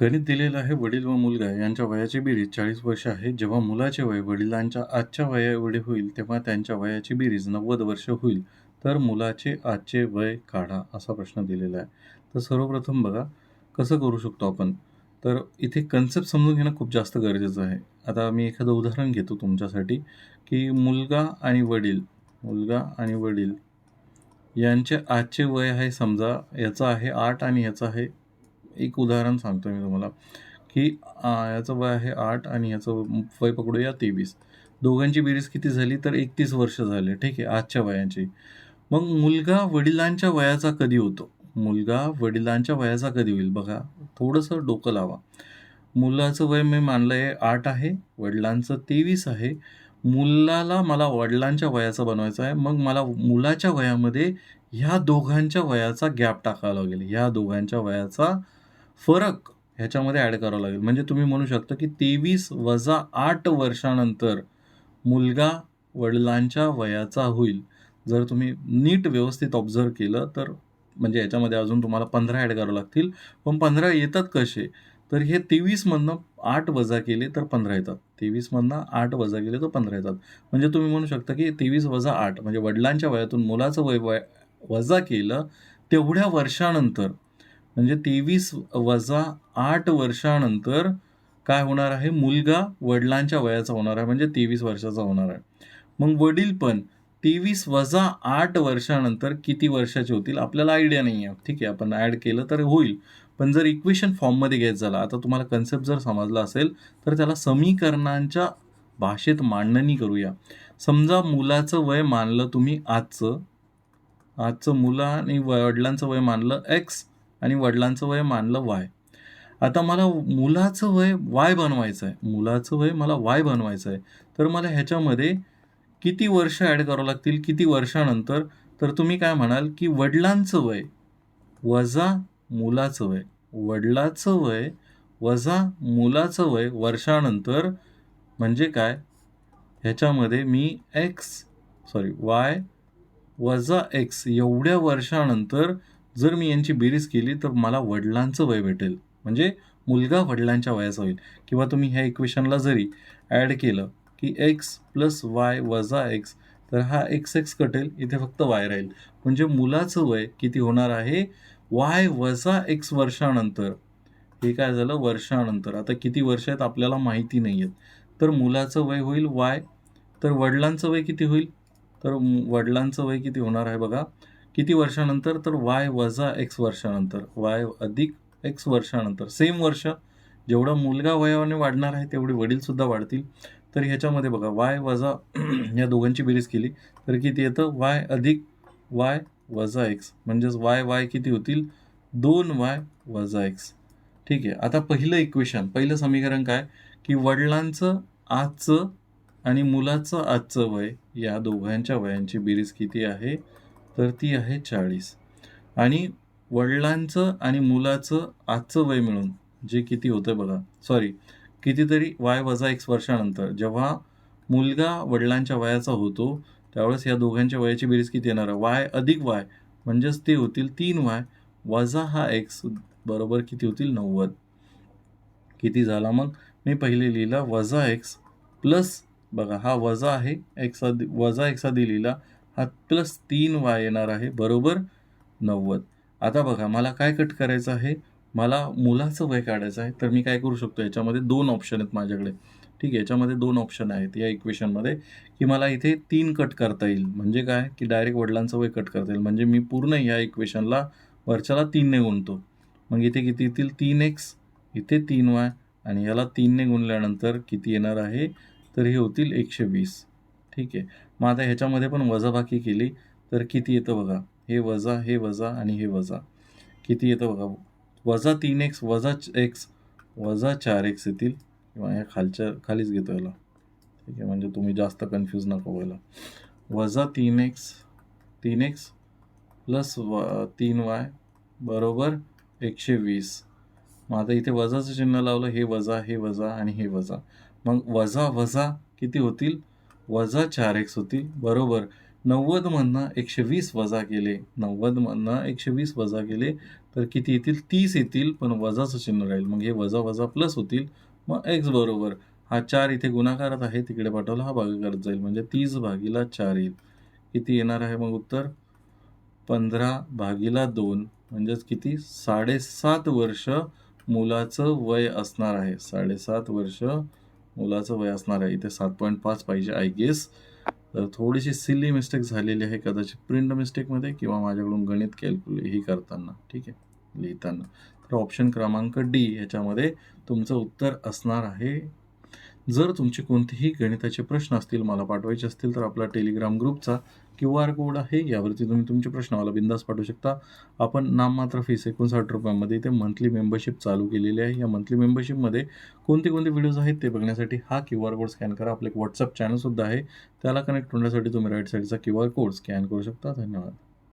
गणित दिलेलं आहे वडील व मुलगा. यांच्या वयाची बेरीज चाळीस वर्ष आहे. जेव्हा मुलाचे वय वडिलांच्या आजच्या वया एवढे होईल तेव्हा त्यांच्या वयाची बेरीज नव्वद वर्ष होईल. तर मुलाचे आजचे वय काढा असा प्रश्न दिलेला आहे. तर सर्वप्रथम बघा कसं करू शकतो आपण? तर इथे कन्सेप्ट समजून घेणं खूप जास्त गरजेचं आहे. आता मी एखादं उदाहरण घेतो तुमच्यासाठी की मुलगा आणि वडील मुलगा आणि वडील यांचे आजचे वय आहे समजा याचं आहे आठ आणि याचं आहे एक उदाहरण सांगतो मी तुम्हाला की याचं वय आहे आठ आणि याचं वय पकडूया तेवीस. दोघांची बेरीज किती झाली तर एकतीस वर्ष झाले ठीक आहे आजच्या वयाची. मग मुलगा वडिलांच्या वयाचा कधी होतो? मुलगा वडिलांच्या वयाचा कधी होईल? बघा थोडंसं डोकं लावा. मुलाचं वय मी मानलं आहे आठ आहे वडिलांचं तेवीस आहे. मुलाला मला वडिलांच्या वयाचा बनवायचं आहे मग मला मुलाच्या वयामध्ये ह्या दोघांच्या वयाचा गॅप टाकावा लागेल. ह्या दोघांच्या वयाचा फरक ह्याच्यामध्ये ॲड करावा लागेल. म्हणजे तुम्ही म्हणू शकता की तेवीस वजा आठ वर्षानंतर मुलगा वडिलांच्या वयाचा होईल. जर तुम्ही नीट व्यवस्थित ऑब्झर्व केलं तर म्हणजे याच्यामध्ये अजून तुम्हाला पंधरा ॲड करावं लागतील. पण पंधरा येतात कसे? तर हे तेवीसमधनं आठ वजा केले तर पंधरा येतात. तेवीसमधनं आठ वजा केले तर पंधरा येतात. म्हणजे तुम्ही म्हणू शकता की तेवीस वजा आठ म्हणजे वडिलांच्या वयातून मुलाचं वय वय वजा केलं तेवढ्या वर्षानंतर म्हणजे तेवीस वजा आठ वर्षानंतर काय होणार आहे? मुलगा वडिलांच्या वयाचा होणार आहे म्हणजे तेवीस वर्षाचा होणार आहे. मग वडील पण तेवीस वजा आठ वर्षानंतर किती वर्षाचे होतील? आपल्याला आयडिया नाही आहे. ठीक आहे आपण ॲड केलं तर होईल. पण जर इक्वेशन फॉर्ममध्ये घ्यायचं झाला आता तुम्हाला कन्सेप्ट जर समजला असेल तर त्याला समीकरणांच्या भाषेत मांडणी करूया. समजा मुलाचं वय मानलं तुम्ही आजचं. आजचं मुला आणि वडिलांचं वय मानलं एक्स आणि वडिलांचं वय मानलं वाय. आता मला मुलाचं वय वाय बनवायचं आहे मुलाचं वय मला वाय बनवायचं आहे तर मला ह्याच्यामध्ये किती वर्ष ॲड करावं लागतील किती वर्षानंतर? तर तुम्ही काय म्हणाल की वडिलांचं वय वजा मुलाचं वय. वडिलाचं वय वजा मुलाचं वय वर्षानंतर म्हणजे काय? ह्याच्यामध्ये मी एक्स सॉरी वाय वजा एक्स एवढ्या वर्षानंतर जर मी यांची बेरीज केली तर मला वडिलांचं वय भेटेल. म्हणजे मुलगा वडिलांच्या वयाचा होईल. किंवा तुम्ही ह्या इक्वेशनला जरी ॲड केलं की एक्स प्लस वाय वजा एक्स तर हा एक्स एक्स कटेल इथे फक्त वाय राहील. म्हणजे मुलाचं वय किती होणार आहे? वाय वजा एक्स वर्षानंतर. हे काय झालं? वर्षानंतर. आता किती वर्ष आहेत आपल्याला माहिती नाही आहेत तर मुलाचं वय होईल वाय तर वडिलांचं वय किती होईल? तर वडिलांचं वय किती होणार आहे बघा? किती वर्षानंतर? तर वाय वजा एक्स वर्षानंतर. वाय अधिक एक्स वर्षानंतर. सेम वर्ष. जेवढा मुलगा वयाने वाढणार आहे तेवढे वडीलसुद्धा वाढतील. तर ह्याच्यामध्ये बघा वाय वजा या दोघांची बेरीज केली तर किती येतं? वाय अधिक वाय वजा एक्स म्हणजेच वाय वाय किती होतील? दोन वाय वजा एक्स ठीक आहे. आता पहिलं इक्वेशन पहिलं समीकरण काय? की वडिलांचं आजचं आणि मुलाचं आजचं वय या दोघांच्या वयांची बेरीज किती आहे? तर ती आहे चाळीस. आणि वडिलांचं आणि मुलाचं आजचं वय मिळून जे किती होतं बघा सॉरी कितीतरी वाय वजा एक्स वर्षानंतर जेव्हा मुलगा वडिलांच्या वयाचा होतो त्यावेळेस या दोघांच्या वयाची बेरीज किती येणार आहे? वाय अधिक वाय म्हणजेच ते होतील तीन वाय वजा हा एक्स बरोबर किती होतील? नव्वद. किती झाला मग? मी पहिले लिहिला वजा एक्स प्लस बघा हा वजा आहे एक्स आधी वजा एक्स आधी लिहिला हा प्लस तीन वाय येणार आहे बरोबर? नव्वद. आता बघा मला काय कट करायचं आहे? मला मुलाचं वय काढायचं आहे तर मी काय करू शकतो? याच्यामध्ये दोन ऑप्शन आहेत माझ्याकडे. ठीक आहे याच्यामध्ये दोन ऑप्शन आहेत या इक्वेशनमध्ये की मला इथे तीन कट करता येईल. म्हणजे काय? की डायरेक्ट वडिलांचं वय कट करता येईल. म्हणजे मी पूर्ण या इक्वेशनला वरच्याला तीनने गुणतो. मग इथे किती येतील? तीन एक्स इथे तीन वाय आणि याला तीनने गुणल्यानंतर किती येणार आहे? तर हे होतील एकशे वीस. ठीक आहे. मग आता ह्याच्यामध्ये पण वजाबाकी केली तर किती येतं बघा. हे वजा हे वजा आणि हे वजा. किती येतं बघा. वजा तीन एक्स वजा एक्स वजा चार एक्स येतील. किंवा ह्या खालच्या खालीच घेतो याला. ठीक आहे. म्हणजे तुम्ही जास्त कन्फ्यूज नको व्हायला. वजा तीन एक्स तीन एक्स प्लस व तीन वाय बरोबर एकशे वीस. मग आता इथे वजाचं चिन्ह लावलं. हे वजा हे वजा आणि हे वजा. मग वजा वजा किती होतील? वजा चार एक्स होतील बरोबर. नव्वदमधनं एकशे वीस वजा केले. नव्वदमधनं एकशे वीस वजा केले तर किती येतील? तीस येतील पण वजाचं चिन्ह राहील. मग हे वजा वजा प्लस होतील मग एक्स बरोबर. हा चार इथे गुणाकारात आहे तिकडे पाठवला हा भागाकारात जाईल. म्हणजे तीस भागीला चार येईल. किती येणार आहे मग उत्तर? पंधरा भागीला दोन. म्हणजेच किती? साडेसात वर्ष मुलाचं वय असणार आहे. साडेसात वर्ष मुलाचं वय असणार आहे. इथे सात पॉईंट पाच पाहिजे आय गेस तर थोडीशी सिली मिस्टेक झालेली आहे कदाचित प्रिंट मिस्टेकमध्ये किंवा माझ्याकडून गणित कॅल्क्युले ही करताना. ठीक आहे? लिहिताना. तर ऑप्शन क्रमांक डी याच्यामध्ये तुमचं उत्तर असणार आहे. जर तुमचे कोणतेही गणिताचे प्रश्न असतील मला पाठवायचे असतील तर आपला टेलिग्राम ग्रुपचा क्यू आर कोड आहे. यावरती तुम्ही तुमचे प्रश्न मला बिंदास पाठवू शकता. आपण नाममात्र फीस एकोणसाठ रुपयामध्ये इथे मंथली मेंबरशिप चालू केलेली आहे. या मंथली मेंबरशिपमध्ये कोणते कोणते व्हिडिओज आहेत ते बघण्यासाठी हा क्यू आर कोड स्कॅन करा. आपलं एक व्हॉट्सअप चॅनलसुद्धा आहे. त्याला कनेक्ट होण्यासाठी तुम्ही राईट साईडचा क्यू आर कोड स्कॅन करू शकता. धन्यवाद.